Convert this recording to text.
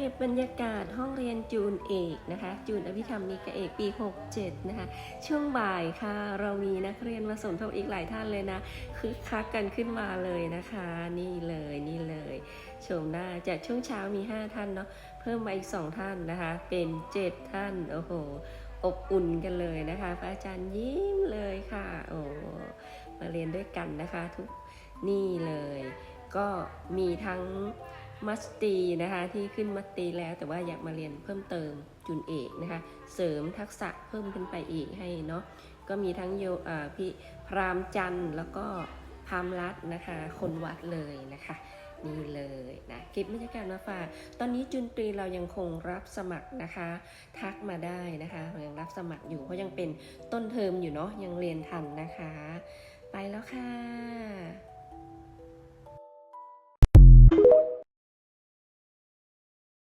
ก็บบรรยากาศห้องเรียนจูนเอกนะคะ จูนอภิธรรมนิกเอกปี 67 นะคะ ช่วงบ่ายค่ะ เรามีนักเรียนมาสมทบอีกหลายท่านเลยนะคึกคักกันขึ้นมาเลยนะคะ นี่เลยนี่เลยชมหน้าจากช่วงเช้ามี 5 ท่านเนาะเพิ่มมาอีก 2 ท่านนะคะ เป็น 7 ท่าน โอ้โห อบอุ่นกันเลยนะคะพระอาจารย์ยิ้มเลยค่ะโอ้มาเรียนด้วยกันนะคะทุกนี่เลย ก็มีทั้ง มัสตีนะคะที่ขึ้นมัสตีแล้วแต่ว่าอยากมาเรียนเพิ่มเติมจุนเอกนะคะเสริมทักษะเพิ่มขึ้นไปอีกให้เนาะก็มีทั้งโยอ่าพี่พรามจันทร์แล้วก็พรามรัตน์นะคะคนวัดเลยนะคะนี่เลยนะเก็บบรรยากาศมาฝากตอนนี้จุนตรีเรายังคงรับสมัครนะคะ ทักมาได้นะคะยังรับสมัครอยู่เพราะยังเป็นต้นเทอมอยู่เนาะยังเรียนทันนะคะ ไปแล้วค่ะ